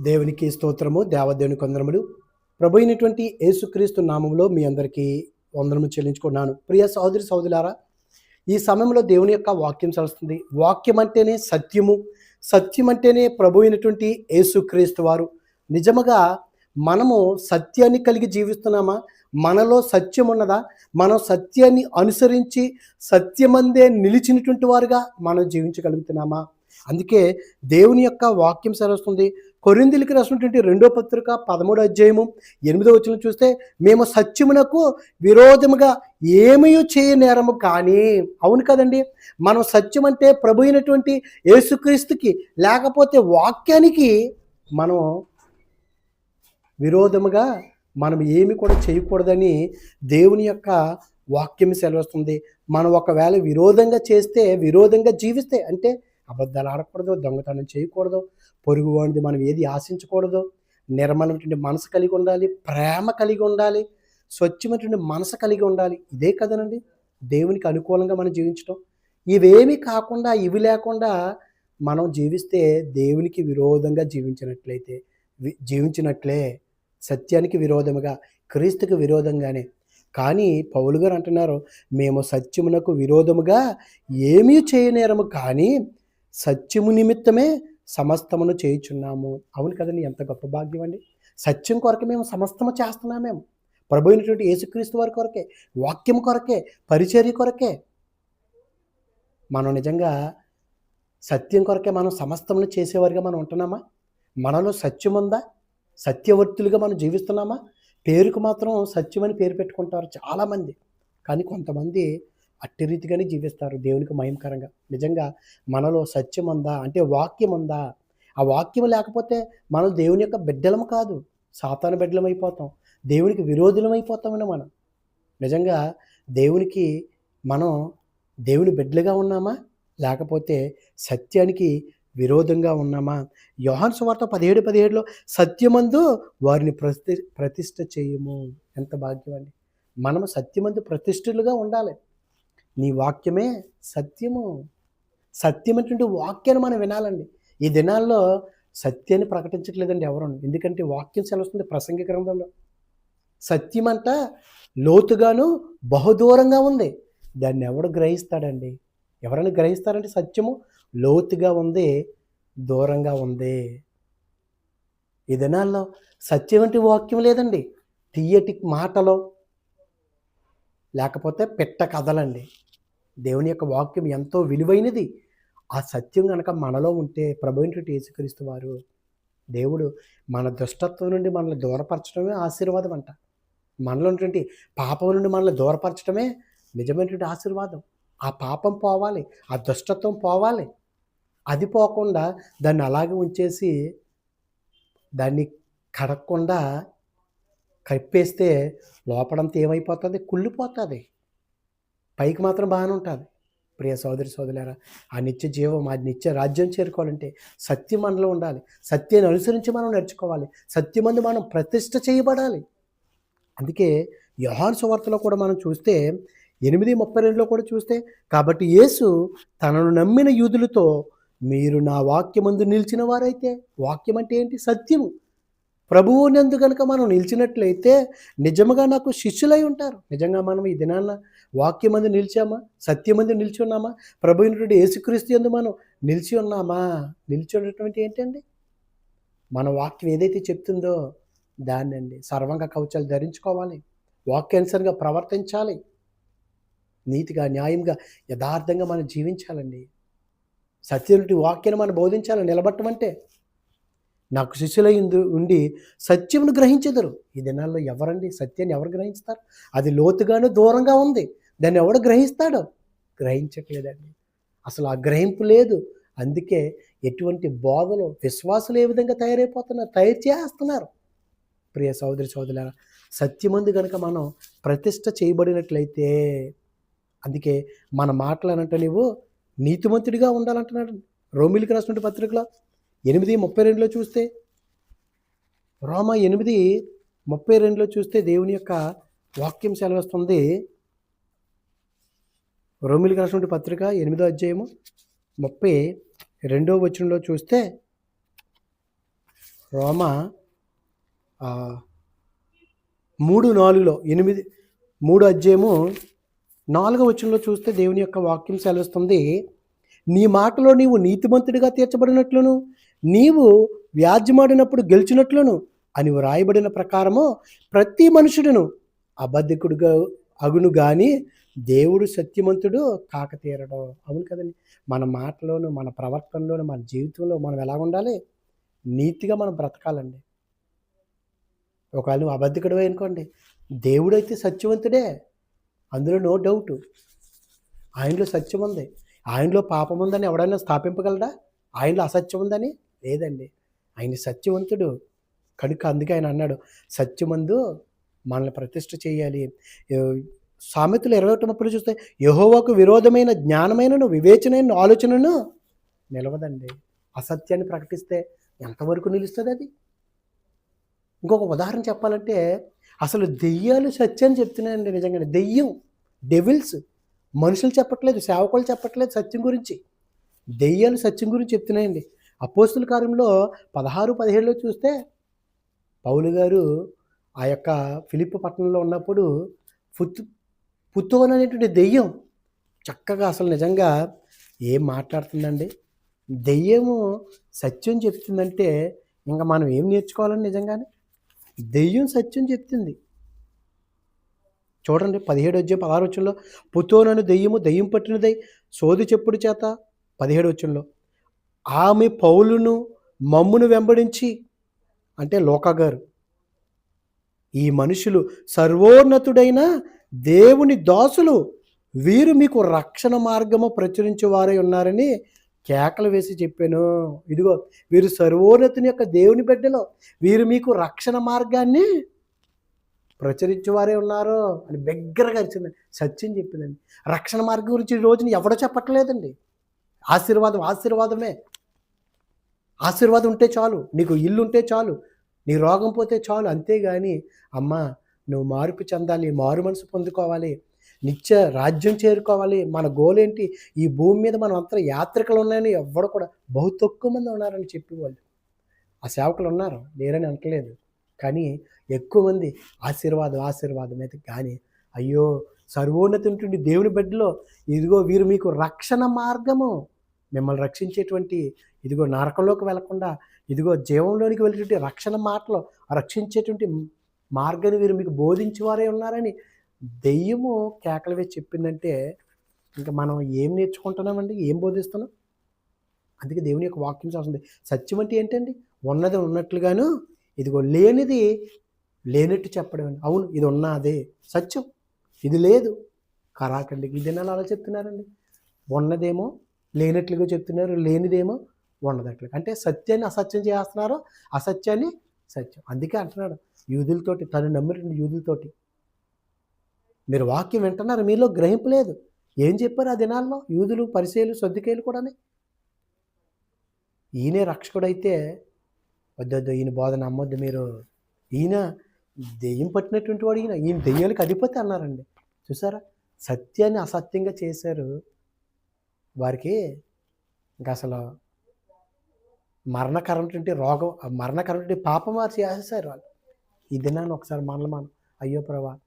దేవునికి స్తోత్రము దేవదేవుని కొందరములు ప్రభు అయినటువంటి యేసుక్రీస్తు నామంలో మీ అందరికీ వందనము చెల్లించుకున్నాను. ప్రియ సహోదరి సహోదరులారా ఈ సమయంలో దేవుని యొక్క వాక్యం చలుస్తుంది వాక్యం అంటేనే సత్యము. సత్యం అంటేనే ప్రభు అయినటువంటి యేసుక్రీస్తు వారు. నిజముగా మనము సత్యాన్ని కలిగి జీవిస్తున్నామా? మనలో సత్యం ఉన్నదా? మనం సత్యాన్ని అనుసరించి సత్యమందే నిలిచినటువంటి వారుగా మనం జీవించగలుగుతున్నామా? అందుకే దేవుని యొక్క వాక్యం సరస్తుంది కొరిందులకి రాసినటువంటి రెండో పత్రిక పదమూడో అధ్యాయము ఎనిమిదో వచ్చిన చూస్తే మేము సత్యమునకు విరోధముగా ఏమీ చేయనేరము కానీ అవును కదండి మనం సత్యం అంటే ప్రభు అయినటువంటి యేసుక్రీస్తుకి లేకపోతే వాక్యానికి మనం విరోధముగా మనం ఏమి కూడా చేయకూడదని దేవుని యొక్క వాక్యం సెలవుస్తుంది. మనం ఒకవేళ విరోధంగా చేస్తే విరోధంగా జీవిస్తే అంటే అబద్ధాలు ఆడకూడదు దొంగతనం చేయకూడదు పొరుగు వాడిది మనం ఏది ఆశించకూడదు నిర్మలమైనటువంటి మనసు కలిగి ఉండాలి ప్రేమ కలిగి ఉండాలి స్వచ్ఛమైనటువంటి మనసు కలిగి ఉండాలి. ఇదే కదనండి. దేవునికి అనుకూలంగా మనం జీవించడం ఇవేమీ కాకుండా ఇవి లేకుండా మనం జీవిస్తే దేవునికి విరోధంగా జీవించినట్లయితే వి- జీవించినట్లే సత్యానికి విరోధముగా క్రీస్తుకు విరోధంగానే. కానీ పౌలు గారు అంటున్నారు మేము సత్యమునకు విరోధముగా ఏమీ చేయనేరము. కానీ సత్యము నిమిత్తమే సమస్తమును చేయుచున్నాము. అవును కదండి ఎంత గొప్ప భాగ్యం అండి. సత్యం కొరకు మేము సమస్తము చేస్తున్నామేం మేము. ప్రభు అయినటువంటి యేసుక్రీస్తు వారి కొరకే వాక్యం కొరకే పరిచర్య కొరకే. మనం నిజంగా సత్యం కొరకే మనం సమస్తమును చేసేవారిగా మనం ఉంటున్నామా? మనలో సత్యం ఉందా? సత్యవర్తులుగా మనం జీవిస్తున్నామా? పేరుకు మాత్రం సత్యమని పేరు పెట్టుకుంటారు చాలామంది. కానీ కొంతమంది అట్టి రీతిగానే జీవిస్తారు దేవునికి మయంకరంగా నిజంగా మనలో సత్యం ఉందా అంటే వాక్యం ఉందా ఆ వాక్యం లేకపోతే మనం దేవుని యొక్క బిడ్డలం కాదు. సాతాన బిడ్డలం అయిపోతాం దేవునికి విరోధులం అయిపోతామని మనం. నిజంగా దేవునికి మనం దేవుని బిడ్డలుగా ఉన్నామా? లేకపోతే సత్యానికి విరోధంగా ఉన్నామా? యోహాన్ సువార్త పదిహేడు పదిహేడులో సత్యమందు వారిని ప్రతి ప్రతిష్ట చేయము. ఎంత భాగ్యం అండి. మనము సత్యమందు ప్రతిష్ఠులుగా ఉండాలి. నీ వాక్యమే సత్యము. సత్యమైనటువంటి వాక్యాన్ని మనం వినాలండి. ఈ దినాల్లో సత్యాన్ని ప్రకటించట్లేదండి ఎవరు. ఎందుకంటే వాక్యం సెలవుస్తుంది ప్రసంగి గ్రంథంలో. సత్యం అంట లోతుగాను బహుదూరంగా ఉంది. దాన్ని ఎవడు గ్రహిస్తాడండి? ఎవరైనా గ్రహిస్తారంటే సత్యము? లోతుగా ఉంది దూరంగా ఉంది. ఈ దినాల్లో సత్యం వంటి వాక్యం లేదండి. థియేటిక్ మాటలో లేకపోతే పెట్ట కథలండి. దేవుని యొక్క వాక్యం ఎంతో విలువైనది. ఆ సత్యం కనుక మనలో ఉంటే ప్రభుత్వ యేసుక్రీస్తు వారు దేవుడు మన దుష్టత్వం నుండి మనల్ని దూరపరచడమే ఆశీర్వాదం అంట. మనలో ఉన్నటువంటి పాపం నుండి మనల్ని దూరపరచడమే నిజమైనటువంటి ఆశీర్వాదం. ఆ పాపం పోవాలి ఆ దుష్టత్వం పోవాలి. అది పోకుండా దాన్ని అలాగే ఉంచేసి దాన్ని కడగకుండా కప్పేస్తే లోపడంతా ఏమైపోతుంది? కుళ్ళిపోతుంది. పైకి మాత్రం బాగానే ఉంటుంది. ప్రియ సోదరి సోదరులారా ఆ నిత్య జీవం ఆ నిత్య రాజ్యం చేరుకోవాలంటే సత్యం మనలో ఉండాలి. సత్యాన్ని అనుసరించి మనం నడుచుకోవాలి సత్యమందు మనం ప్రతిష్ట చేయబడాలి. అందుకే యోహాన్ సువార్తలో కూడా మనం చూస్తే ఎనిమిది ముప్పై రెండులో కూడా చూస్తే కాబట్టి యేసు తనను నమ్మిన యూదులతో మీరు నా వాక్యమందు నిలిచిన వారైతే వాక్యం అంటే ఏంటి? సత్యము. ప్రభువునందు కనుక మనం నిలిచినట్లయితే నిజముగా నాకు శిష్యులై ఉంటారు. నిజంగా మనం ఈ దినాన వాక్యం మంది నిలిచామా? సత్యమంది నిలిచి ఉన్నామా ప్రభు అయినటువంటి యేసుక్రీస్తు ఎందు మనం నిలిచి ఉన్నామా? నిలిచి ఉన్నటువంటి ఏంటండి? మన వాక్యం ఏదైతే చెప్తుందో దాన్ని అండి సర్వంగా కవచాలు ధరించుకోవాలి. వాక్యానుసరిగా ప్రవర్తించాలి. నీతిగా న్యాయంగా యథార్థంగా మనం జీవించాలండి. సత్యనుటి వాక్యాన్ని మనం బోధించాలి నిలబట్టమంటే నాకు శిష్యులై ఉండి సత్యమును గ్రహించెదరు. ఈ దినాల్లో ఎవరండి? సత్యాన్ని ఎవరు గ్రహిస్తారు అది లోతుగాను దూరంగా ఉంది. దాన్ని ఎవడు గ్రహిస్తాడో? గ్రహించట్లేదండి. అసలు ఆ గ్రహింపు లేదు. అందుకే ఎటువంటి బోధలు విశ్వాసులు ఏ విధంగా తయారైపోతున్నారు? తయారు చేస్తున్నారు. ప్రియ సోదరి సోదరులారా సత్యమందు కనుక మనం ప్రతిష్ట చేయబడినట్లయితే అందుకే మన మాటలు అనంటే నీవు నీతిమంతుడిగా ఉండాలంటున్నాడు రోమిలికి రాసినటువంటి పత్రికలో ఎనిమిది ముప్పై రెండులో చూస్తే రోమా ఎనిమిది ముప్పై రెండులో చూస్తే దేవుని యొక్క వాక్యం సెలవిస్తుంది. రోమిలికి రాసినటువంటి పత్రిక ఎనిమిదో అధ్యాయము ముప్పై రెండో వచనంలో చూస్తే రోమ మూడు నాలుగులో ఎనిమిది మూడు అధ్యాయము నాలుగో వచనంలో చూస్తే దేవుని యొక్క వాక్యం సెలవిస్తుంది. నీ మాటలో నీవు నీతిమంతుడిగా తీర్చబడినట్లును నీవు వ్యాజ్యమాడినప్పుడు గెలిచినట్లును అని వ్రాయబడిన ప్రకారము ప్రతి మనుషుడును అబద్ధికుడుగా అగును గాని దేవుడు సత్యమంతుడు కాక తీరడం. అవును కదండి. మన మాటలోను మన ప్రవర్తనలోను మన జీవితంలో మనం ఎలా ఉండాలి? నీతిగా మనం బ్రతకాలండి. ఒకవేళ నువ్వు అబద్ధికుడు అనుకోండి దేవుడైతే సత్యవంతుడే. అందులో నో డౌట్. ఆయనలో సత్యం ఉంది. ఆయనలో పాపం ఉందని ఎవడైనా స్థాపింపగలడా? ఆయనలో అసత్యం ఉందని? లేదండి. ఆయన సత్యవంతుడు. కనుక అందుకే ఆయన అన్నాడు సత్యమందు మనల్ని ప్రతిష్ఠ చేయాలి. సామెతలు ఇరవై ఒకటి ముప్పై చూస్తే యహోవాకు విరోధమైన జ్ఞానమైనను వివేచనైన ఆలోచనను నిలవదండి. అసత్యాన్ని ప్రకటిస్తే ఎంతవరకు నిలుస్తుంది అది ఇంకొక ఉదాహరణ చెప్పాలంటే అసలు దెయ్యాలు సత్యాన్ని చెప్తున్నాయండి నిజంగానే. దెయ్యం డెవిల్స్ మనుషులు చెప్పట్లేదు సేవకులు చెప్పట్లేదు సత్యం గురించి. దెయ్యాలు సత్యం గురించి చెప్తున్నాయండి. అపోస్తుల కార్యంలో పదహారు పదిహేడులో చూస్తే పౌలు గారు ఆ యొక్క ఫిలిప్ పట్టణంలో ఉన్నప్పుడు పుత్ పుత్తోన్ అనేటువంటి దెయ్యం చక్కగా అసలు నిజంగా ఏం మాట్లాడుతుందండి? దెయ్యము సత్యం చెప్తుందంటే ఇంకా మనం ఏం నేర్చుకోవాలని నిజంగానే? దెయ్యం సత్యం చెప్తుంది. చూడండి పదిహేడు వచ్చే పదహారు వచ్చంలో పుతోనను దెయ్యము దెయ్యం పట్టినదై సోది చెప్పుడు చేత పదిహేడు వచ్చంలో ఆమె పౌలును మమ్మును వెంబడించి అంటే లోకగారు ఈ మనుషులు సర్వోన్నతుడైన దేవుని దాసులు వీరు మీకు రక్షణ మార్గము ప్రచురించేవారై ఉన్నారని కేకలు వేసి చెప్పాను. ఇదిగో వీరు సర్వోన్నతుని యొక్క దేవుని బిడ్డలో వీరు మీకు రక్షణ మార్గాన్ని ప్రచురించేవారే ఉన్నారు అని బిగ్గరగా వచ్చిందండి సత్యం చెప్పిందండి. రక్షణ మార్గం గురించి ఈ రోజున ఎవడో చెప్పట్లేదండి. ఆశీర్వాదం ఆశీర్వాదమే. ఆశీర్వాదం ఉంటే చాలు నీకు ఇల్లు ఉంటే చాలు నీ రోగం పోతే చాలు అంతేగాని అమ్మా నువ్వు మార్పు చెందాలి మారు మనసు పొందుకోవాలి నిత్య రాజ్యం చేరుకోవాలి. మన గోల్ ఏంటి ఈ భూమి మీద మనం అంతా యాత్రికలు ఉన్నాయని ఎవ్వడు కూడా బహు తక్కువ మంది ఉన్నారని చెప్పేవాళ్ళు. ఆ సేవకులు ఉన్నారు లేరని అనట్లేదు. కానీ ఎక్కువ మంది ఆశీర్వాదం ఆశీర్వాదం అయితే కానీ అయ్యో సర్వోన్నతి ఉంటుంది దేవుని బిడ్డలో ఇదిగో వీరు మీకు రక్షణ మార్గము. మిమ్మల్ని రక్షించేటువంటి ఇదిగో నరకంలోకి వెళ్ళకుండా ఇదిగో జీవంలోనికి వెళ్ళేటువంటి రక్షణ మాటలు రక్షించేటువంటి మార్గాన్ని వీరు మీకు బోధించేవారే ఉన్నారని దెయ్యము కేకలు వేసి చెప్పిందంటే ఇంకా మనం ఏం నేర్చుకుంటున్నామండి? ఏం బోధిస్తున్నాం? అందుకే దేవుని యొక్క వాక్యం చేస్తుంది సత్యం అంటే ఏంటండి? ఉన్నది ఉన్నట్లుగాను ఇదిగో లేనిది లేనట్టు చెప్పడం అండి. అవును ఇది ఉన్నదే. సత్యం. ఇది లేదు. కరాకండి. ఇది నెల అలా చెప్తున్నారండి ఉన్నదేమో లేనట్లుగా చెప్తున్నారు లేనిదేమో ఉండదట్లు అంటే సత్యాన్ని అసత్యం చేస్తున్నారు అసత్యాన్ని సత్యం. అందుకే అంటున్నాడు యూదులతోటి తను నమ్మిన యూదులతోటి. మీరు వాక్యం వింటున్నారు మీలో గ్రహింపు లేదు. ఏం చెప్పారు ఆ దినాల్లో? యూదులు పరిచయలు సర్దుకేలు కూడానే? ఈయనే రక్షకుడైతే వద్దొద్దు ఈయన బోధ నమ్మొద్దు మీరు. ఈయన దెయ్యం పట్టినటువంటి వాడు ఈయన. ఈయన దెయ్యాలకు అధిపతి అన్నారండి. చూసారా? సత్యాన్ని అసత్యంగా చేశారు. వారికి ఇంకా అసలు మరణకరమైనటువంటి రోగం ఆ మరణకరమైనటువంటి పాపం చేసేసారు వాళ్ళు. ఈ దినాన్ని ఒకసారి మనలు మనం అయ్యో ప్రభా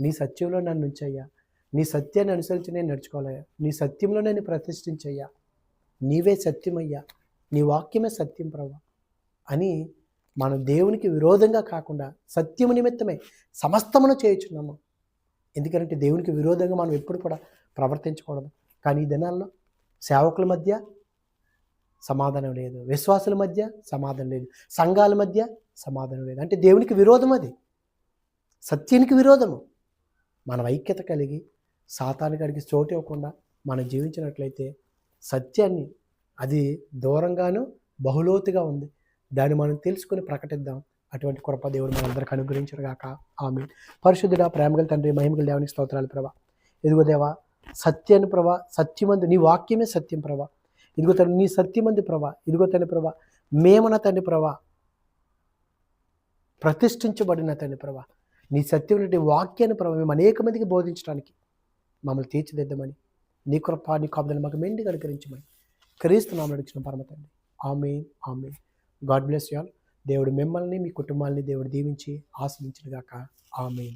నీ సత్యంలో నన్ను ఉంచయ్యా. నీ సత్యాన్ని అనుసరించి నేను నడుచుకోవాలయ్యా. నీ సత్యంలో నేను ప్రతిష్ఠించయ్యా. నీవే సత్యమయ్యా. నీ వాక్యమే సత్యం ప్రభా అని మనం దేవునికి విరోధంగా కాకుండా సత్యము నిమిత్తమే సమస్తమును చేయుచున్నాము. ఎందుకంటే దేవునికి విరోధంగా మనం ఎప్పుడు కూడా ప్రవర్తించకూడదు. కానీ ఈ దినాల్లో సేవకుల మధ్య సమాధానం లేదు. విశ్వాసుల మధ్య సమాధానం లేదు. సంఘాల మధ్య సమాధానం లేదు. అంటే దేవునికి విరోధం అది. సత్యానికి విరోధము. మనం ఐక్యత కలిగి సాతానికి అడిగి చోటు ఇవ్వకుండా మనం జీవించినట్లయితే సత్యాన్ని అది దూరంగాను బహులోతుగా ఉంది. దాన్ని మనం తెలుసుకొని ప్రకటిద్దాం. అటువంటి కృప దేవుడు మనందరికి అనుగ్రహించరు గాక ఆమె పరిశుద్ధుడా ప్రేమగల తండ్రి మహిమగల దేవునికి స్తోత్రాలు ప్రభా. ఎదుగుదేవా సత్యాన్ని ప్రభా సత్యమందు నీ వాక్యమే సత్యం ప్రభా. ఇదిగో తండ్రి నీ సత్యమంది ప్రభా ఇదిగో తండ్రి ప్రభా మేమన తండ్రి ప్రభా ప్రతిష్ఠించబడిన తండ్రి ప్రభా. నీ సత్యం నుండి వాక్యాన్ని ప్రభా మేము అనేక మందికి బోధించడానికి మమ్మల్ని తీర్చిదిద్దామని నీ కృప నీ కాపుదలు మాకు మెండిగా అనుకరించమని క్రీస్తు నామం నడిచిన పరమ తండ్రి. ఆమె ఆమె గాడ్ బ్లెస్ యూ ఆల్. దేవుడు మిమ్మల్ని మీ కుటుంబాన్ని దేవుడు దీవించి ఆశ్రయించినగాక గాక. ఆమె